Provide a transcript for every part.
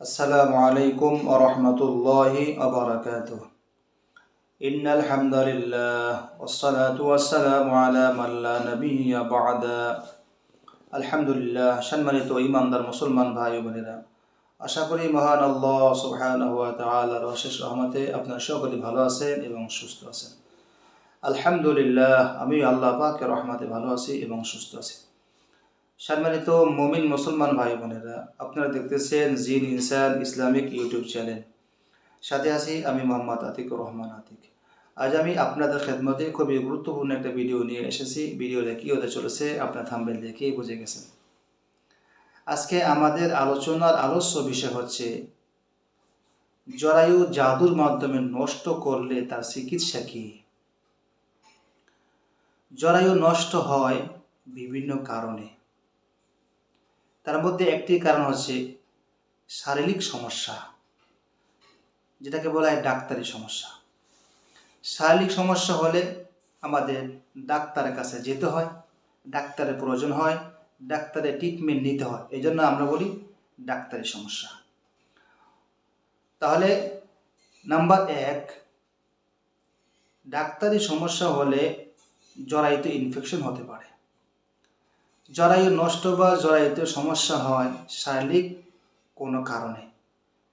السلام عليكم ورحمة الله وبركاته إن الحمد لله والصلاة والسلام على من لا نبي بعد আলহামদুলিল্লাহ সম্মানিত ইমানদার মুসলমান ভাই ও বোনেরা আশা করি মহান আল্লাহ সুবহানাহু ওয়া তাআলার অশেষ রহমতে আপনারা সকলে ভালো আছেন এবং সুস্থ আছেন আলহামদুলিল্লাহ আমি আল্লাহ পাকের রহমতে ভালো আছি এবং সুস্থ আছি সম্মানিত মমিন মুসলমান ভাই বোনেরা, আপনারা দেখতেছেন জিন ইনসান ইসলামিক ইউটিউব চ্যানেল। সাথে আছি আমি মোহাম্মদ আতিকুর রহমান আতিক। আজ আমি আপনাদের খেদমতে খুবই গুরুত্বপূর্ণ একটা ভিডিও নিয়ে এসেছি। ভিডিওটা কী হতে চলেছে আপনার থাম্বেল দেখেই বুঝে গেছেন। আজকে আমাদের আলোচনার আলস্য বিষয় হচ্ছে, জরায়ু জাদুর মাধ্যমে নষ্ট করলে তার চিকিৎসা কী? জরায়ু নষ্ট হয় বিভিন্ন কারণে। তার মধ্যে একটি কারণ হচ্ছে শারীরিক সমস্যা, যেটাকে বলা হয় ডাক্তারি সমস্যা। শারীরিক সমস্যা হলে আমাদের ডাক্তারের কাছে যেতে হয়, ডাক্তারের প্রয়োজন হয়, ডাক্তারের ট্রিটমেন্ট নিতে হয়। এই জন্য আমরা বলি ডাক্তারি সমস্যা। তাহলে নাম্বার এক, ডাক্তারি সমস্যা হলে জরায়ুতে ইনফেকশন হতে পারে। জরায়ু নষ্ট বা জরায়ুতে সমস্যা হয় শারীরিক কোনো কারণে।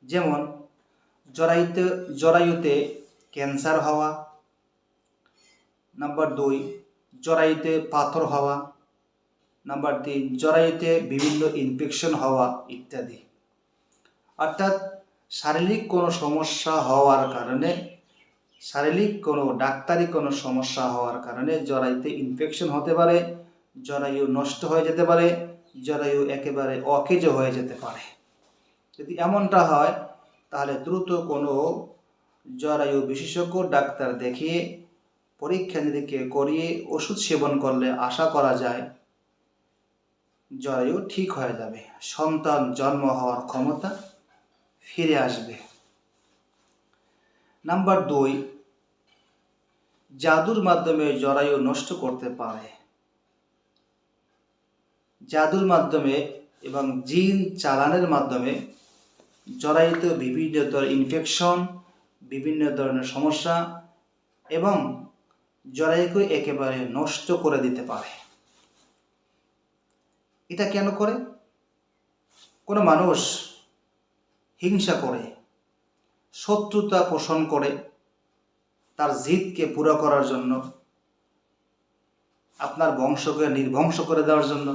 যেমন, জরায়ুতে জরায়ুতে ক্যান্সার হওয়া। নাম্বার দুই, জরায়ুতে পাথর হওয়া। নাম্বার তিন, জরায়ুতে বিভিন্ন ইনফেকশন হওয়া ইত্যাদি। অর্থাৎ শারীরিক কোনো সমস্যা হওয়ার কারণে, শারীরিক কোনো, ডাক্তারি কোনো সমস্যা হওয়ার কারণে জরায়ুতে ইনফেকশন হতে পারে। জরায়ু নষ্ট হয়ে যেতে পারে, জরায়ু একেবারে অকেজ হয়ে যেতে পারে। যদি এমনটা হয়, তাহলে দ্রুত কোনো জরায়ু বিশেষজ্ঞ ডাক্তার দেখিয়ে, পরীক্ষা নিরীক্ষা করিয়ে ওষুধ সেবন করলে আশা করা যায়, জরায়ু ঠিক হয়ে যাবে। সন্তান জন্ম হওয়ার ক্ষমতা ফিরে আসবে। নাম্বার দুই, জাদুর মাধ্যমে জরায়ু নষ্ট করতে পারে। জাদুর মাধ্যমে এবং জিন চালানের মাধ্যমে জরায়ুতে বিভিন্ন ধরনের ইনফেকশন বিভিন্ন ধরনের সমস্যা এবং জরায়ুকে একেবারে নষ্ট করে দিতে পারে। এটা কেন করে? কোনো মানুষ হিংসা করে, শত্রুতা পোষণ করে, তার জিদকে পুরো করার জন্য, আপনার বংশকে নির্বংশ করে দেওয়ার জন্য।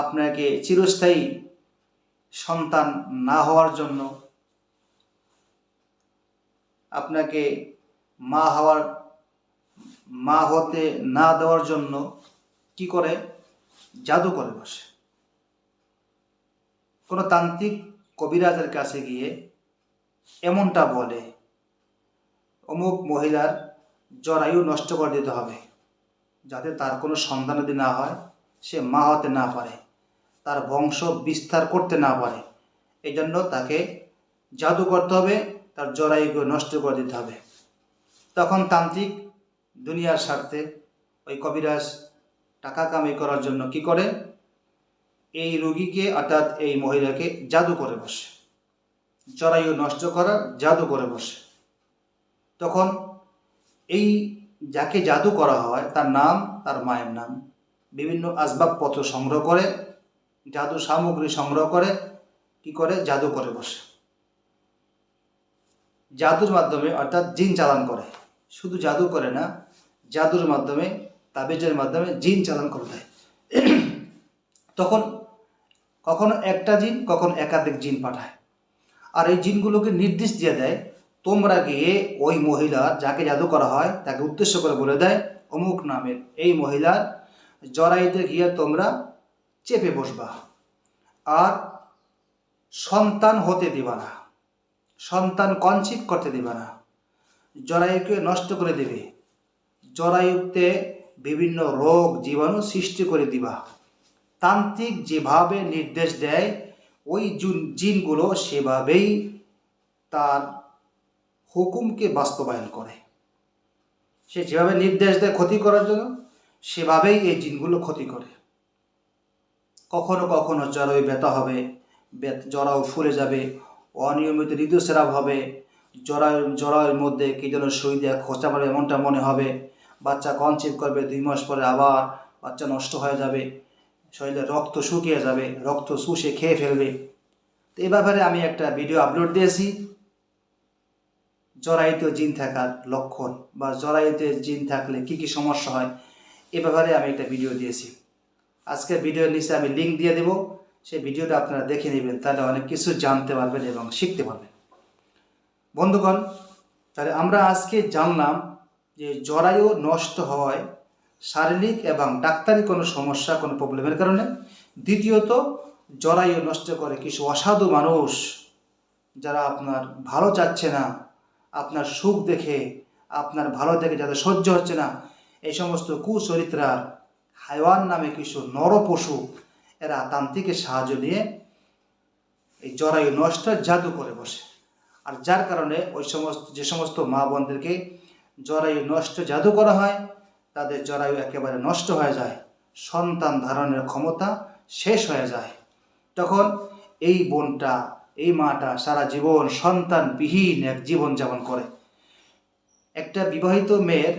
আপনাকে চিরস্থায়ী সন্তান না হওয়ার জন্য, আপনাকে মা হওয়ার, মা হতে না দেওয়ার জন্য কি করে? জাদু করে বসে। কোনো তান্ত্রিক কবিরাজের কাছে গিয়ে এমনটা বলে, অমুক মহিলার জরায়ু নষ্ট করে দিতে হবে, যাতে তার কোনো সন্তানাদি না হয়, সে মা হতে না পারে। তার বংশ বিস্তার করতে না পারে। এই জন্য তাকে জাদু করতে হবে, তার জরায়ুকে নষ্ট করে দিতে হবে। তখন তান্ত্রিক দুনিয়ার স্বার্থে ওই কবিরাজ টাকা কামাই করার জন্য কি করে? এই রুগীকে অর্থাৎ এই মহিলাকে জাদু করে বসে। জরায়ু নষ্ট করার জাদু করে বসে। তখন এই যাকে জাদু করা হয়, তার নাম, তার মায়ের নাম, বিভিন্ন আসবাবপত্র সংগ্রহ করে জাদু সামগ্রী সংগ্রহ করে, কি করে? জাদু করে বসে। জাদুর মাধ্যমে, অর্থাৎ জিন চালান করে। শুধু জাদু করে না, জাদুর মাধ্যমে, তাবিজের মাধ্যমে জিন চালান করে দেয়। তখন কখনো একটা জিন, কখনো একাধিক জিন পাঠায়। আর এই জিনগুলোকে নির্দেশ দিয়ে দেয়, তোমরা গিয়ে ওই মহিলা যাকে জাদু করা হয়, তাকে উদ্দেশ্য করে বলে দেয়, অমুক নামের এই মহিলার জরাইতে গিয়ে তোমরা চেপে বসবা। আর সন্তান হতে দিবা না। সন্তান কনসিভ করতে দিবা না। জরায়ুকে নষ্ট করে দেবে। জরায়ুতে বিভিন্ন রোগ, জীবাণু সৃষ্টি করে দিবা। তান্ত্রিক যেভাবে নির্দেশ দেয়, ওই জুন- জিনগুলো সেভাবেই তার হুকুমকে বাস্তবায়ন করে। সে যেভাবে নির্দেশ দেয় ক্ষতি করার জন্য, সেভাবেই এই জিনগুলো ক্ষতি করে। কখনো কখনো জরায়ু ব্যথা হবে জরায়ু ফুলে যাবে, অনিয়মিত ঋতুস্রাব হবে জরায়ু জরায়ুর মধ্যে কী যেন সুই দেওয়া খোঁচা পড়বে এমনটা মনে হবে, বাচ্চা কনসিভ করবে দুই মাস পরে আবার বাচ্চা নষ্ট হয়ে যাবে, শরীরে রক্ত শুকিয়ে যাবে, রক্ত শুষে খেয়ে ফেলবে। তো এ ব্যাপারে আমি একটা ভিডিও আপলোড দিয়েছি। জরায়ুতে জিন থাকার লক্ষণ বা জরায়ুতে জিন থাকলে কি কি সমস্যা হয়, এ ব্যাপারে আমি একটা ভিডিও দিয়েছি। আজকের ভিডিওর নিচে আমি লিঙ্ক দিয়ে দেব। সেই ভিডিওটা আপনারা দেখে নেবেন, তাহলে অনেক কিছু জানতে পারবেন এবং শিখতে পারবেন। বন্ধুগণ, তাহলে আমরা আজকে জানলাম যে জরায়ু নষ্ট হওয়ায় শারীরিক এবং ডাক্তারি কোনো সমস্যা, কোনো প্রবলেমের কারণে। দ্বিতীয়ত, জরায়ু নষ্ট করে কিছু অসাধু মানুষ যারা আপনার ভালো চাচ্ছে না, আপনার সুখ দেখে, আপনার ভালো দেখে যাদের সহ্য হচ্ছে না, এই সমস্ত কুচরিত্রার হাইওয়ান নামে কিছু নর পশু এরা তান্ত্রিকের সাহায্য নিয়ে এই জরায়ু নষ্ট জাদু করে বসে। আর যার কারণে ওই সমস্ত, যে সমস্ত মা বোনদেরকে জরায়ু নষ্ট জাদু করা হয়, তাদের জরায়ু একেবারে নষ্ট হয়ে যায়, সন্তান ধারণের ক্ষমতা শেষ হয়ে যায়। তখন এই বোনটা, এই মাটা সারা জীবন সন্তানবিহীন এক জীবন যাপন করে। একটা বিবাহিত মেয়ের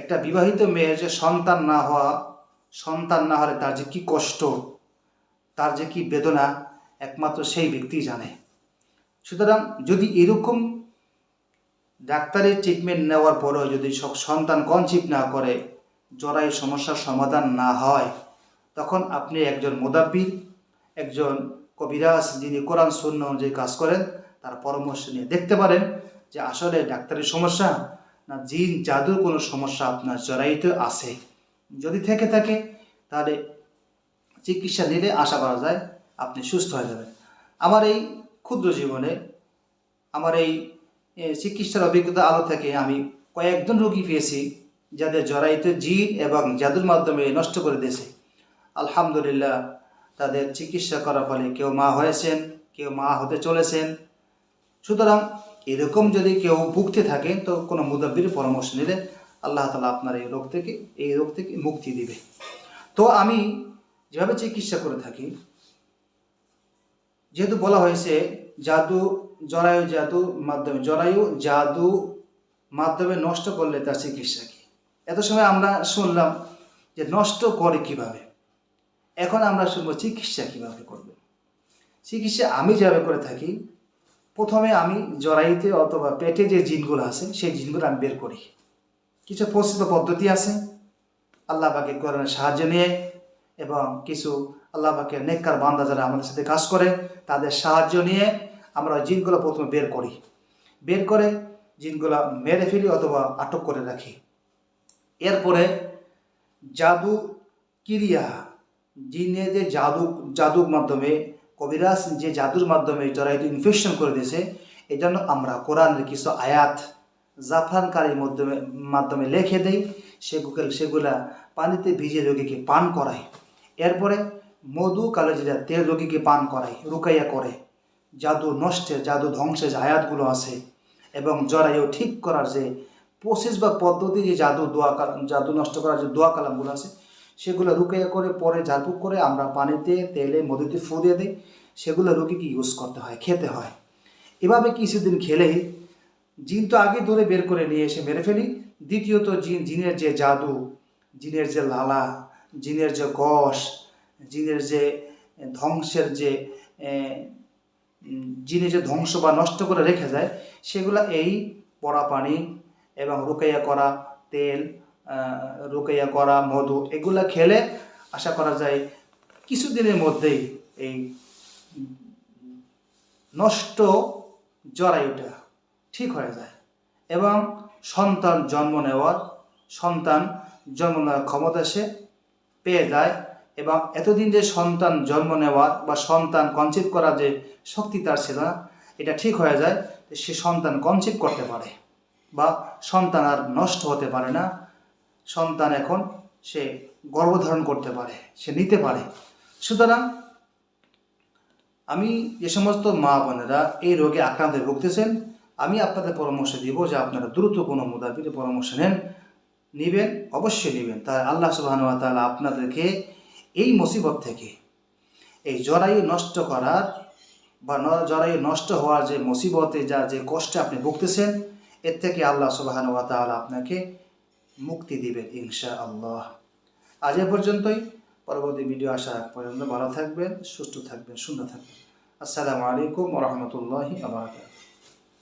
একটা বিবাহিত মেয়ের যে সন্তান না হওয়া, সন্তান না হলে তার যে কি কষ্ট, তার যে কি বেদনা, একমাত্র সেই ব্যক্তি জানে। সুতরাং যদি এরকম ডাক্তারের ট্রিটমেন্ট নেওয়ার পরেও যদি সন্তান কনসিভ না করে জরায়ু সমস্যার সমাধান না হয়, তখন আপনি একজন মোদাব্বির, একজন কবিরাজ যিনি কোরআন শূন্য অনুযায়ী কাজ করেন, তার পরামর্শ নিয়ে দেখতে পারেন যে আসলে ডাক্তারের সমস্যা না জিন, জাদুর কোনো সমস্যা আপনার জরায়ুতে আছে। যদি থেকে থাকে, তাহলে চিকিৎসা নিলে আশা করা যায় আপনি সুস্থ হয়ে যাবেন। আমার এই ক্ষুদ্র জীবনে, আমার এই চিকিৎসার অভিজ্ঞতা আলো থেকে আমি কয়েকজন রোগী পেয়েছি, যাদের জরায়ুতে জিন এবং জাদুর মাধ্যমে নষ্ট করে দিয়েছে। আলহামদুলিল্লাহ, তাদের চিকিৎসা করার ফলে কেউ মা হয়েছেন, কেউ মা হতে চলেছেন। সুতরাং এরকম যদি কেউ ভুগতে থাকে, তো কোনো মুদাব্বির পরামর্শ নিলে আল্লাহ তালা আপনার এই রোগ থেকে, এই রোগ থেকে মুক্তি দিবে। তো আমি যেভাবে চিকিৎসা করে থাকি, যেহেতু বলা হয়েছে, জাদু জরায়ু জাদু মাধ্যমে, জরায়ু জাদু মাধ্যমে নষ্ট করলে তার চিকিৎসা কি? এত সময় আমরা শুনলাম যে নষ্ট করে কীভাবে? এখন আমরা শুনব চিকিৎসা কীভাবে করবে? চিকিৎসা আমি যেভাবে করে থাকি প্রথমে আমি জরাইতে অথবা পেটে যে জিনগুলো আছে, সেই জিনগুলো আমি বের করি। কিছু প্রস্তুত পদ্ধতি আছে। আল্লাহ পাকে কোরআনের সাহায্য নিয়ে এবং কিছু আল্লাহ পাকে নেককার বান্দা যারা আমাদের সাথে কাজ করে, তাদের সাহায্য নিয়ে আমরা জিনগুলো প্রথমে বের করি। বের করে জিনগুলো মেরে ফেলি অথবা আটক করে রাখি। এরপরে জাদু ক্রিয়া জিনে যে জাদু, জাদুর মাধ্যমে কবিরাজ যে জাদুর মাধ্যমে এটা ইনফেকশন করে দিয়েছে, এই জন্য আমরা কোরআনের কিছু আয়াত জাফরানকারীর মাধ্যমে মাধ্যমে লিখে দেই। সেগুলো সেগুলা পানিতে ভিজে রোগীকে পান করাই। এরপরে মধু কালোজিরা তেল রোগীকে পান করাই, রুকাইয়া করে। জাদু নষ্টের জাদু ধ্বংসের যে আয়াতগুলো আছে এবং জরায়ু ঠিক করার যে প্রসেস বা পদ্ধতি যে জাদু দোয়া জাদু নষ্ট করার যে দোয়া কালামগুলো আছে সেগুলো রুকাইয়া করে পরে ঝাড়ফুঁক করে আমরা পানিতে, তেলে, মধুতে ফু দিয়ে দিই। সেগুলো রুগীকে ইউজ করতে হয়? খেতে হয়। এভাবে কিছুদিন খেলেই জিন তো আগে ধরে বের করে নিয়ে এসে মেরে ফেলি। দ্বিতীয়ত জিন, জিনের যে জাদু, জিনের যে লালা, জিনের যে গস, জিনের যে ধ্বংসের যে জিনে যে ধ্বংস বা নষ্ট করে রেখে যায়, সেগুলো এই পড়া পানি এবং রুকাইয়া করা তেল আহ, রুকাইয়া করা মধু এগুলো খেলে আশা করা যায় কিছুদিনের মধ্যেই এই নষ্ট জরায়ুটা ঠিক হয়ে যায় এবং সন্তান জন্ম নেওয়ার সন্তান জন্ম নেওয়ার ক্ষমতা সে পেয়ে যায় এবং এতদিন যে সন্তান জন্ম নেওয়ার বা সন্তান কনসিভ করার যে শক্তি তার ছিল না এটা ঠিক হয়ে যায় সে সন্তান কনসিভ করতে পারে বা সন্তান আর নষ্ট হতে পারে না। সন্তান এখন সে গর্ভধারণ করতে পারে, সে নিতে পারে। সুতরাং আমি যে সমস্ত মা বোনেরা এই রোগে আক্রান্ত ভুগতেছেন, আমি আপনাদের পরামর্শ দিব যে আপনারা দ্রুত কোনো মুদাবির পরামর্শ নেন। নেবেন, অবশ্যই নেবেন। তাই আল্লাহ সুবাহ তাআলা আপনাদেরকে এই মুসিবত থেকে, এই জরায়ু নষ্ট করার বা জরায়ু নষ্ট হওয়ার যে মুসিবতে যা যে কষ্টে আপনি ভুগতেছেন, এর থেকে আল্লাহ সুবাহান ওয়া তাআলা আপনাকে মুক্তি দিবেন ইনশা আল্লাহ আজ এ পর্যন্তই। পরবর্তী ভিডিও আসা পর্যন্ত ভালো থাকবেন, সুস্থ থাকবেন, সুন্দর থাকবেন। আসসালামু আলাইকুম রহমতুল্লাহি আবরাকাত